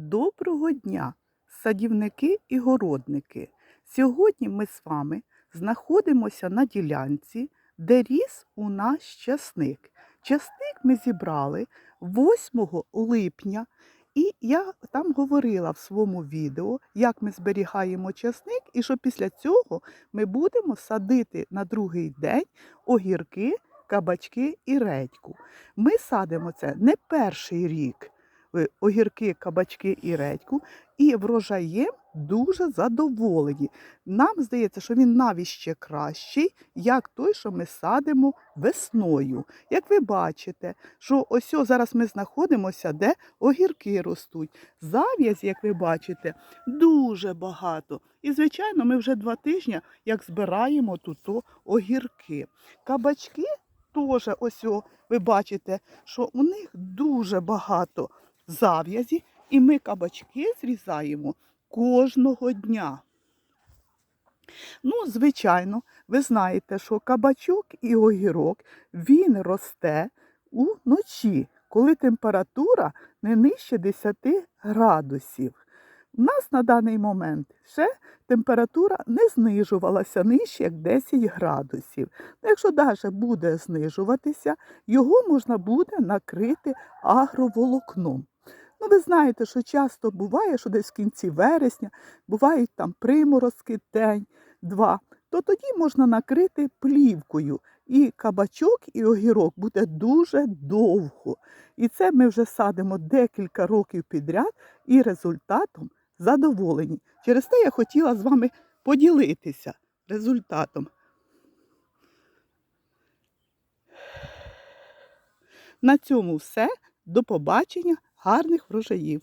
Доброго дня, садівники і городники! Сьогодні ми з вами знаходимося на ділянці, де ріс у нас часник. Часник ми зібрали 8 липня, і я там говорила в своєму відео, як ми зберігаємо часник, і що після цього ми будемо садити на другий день огірки, кабачки і редьку. Ми садимо це не перший рік огірки, кабачки і редьку, і врожаєм дуже задоволені. Нам здається, що він навіть ще кращий, як той, що ми садимо весною. Як ви бачите, що ось зараз ми знаходимося, де огірки ростуть. Зав'язь, як ви бачите, дуже багато. І, звичайно, ми вже два тижні як збираємо тут огірки. Кабачки теж ось ви бачите, що у них дуже багато зав'язі, і ми кабачки зрізаємо кожного дня. Ну, звичайно, ви знаєте, що кабачок і огірок він росте уночі, коли температура не нижче 10 градусів. У нас на даний момент ще температура не знижувалася нижче як 10 градусів. Ну, Якщо навіть буде знижуватися, його можна буде накрити агроволокном. Ну, ви знаєте, що часто буває, що десь в кінці вересня бувають там приморозки день, два, то тоді можна накрити плівкою. І кабачок, і огірок буде дуже довго. І це ми вже садимо декілька років підряд, і результатом задоволені. Через те я хотіла з вами поділитися результатом. На цьому все. До побачення, гарних врожаїв!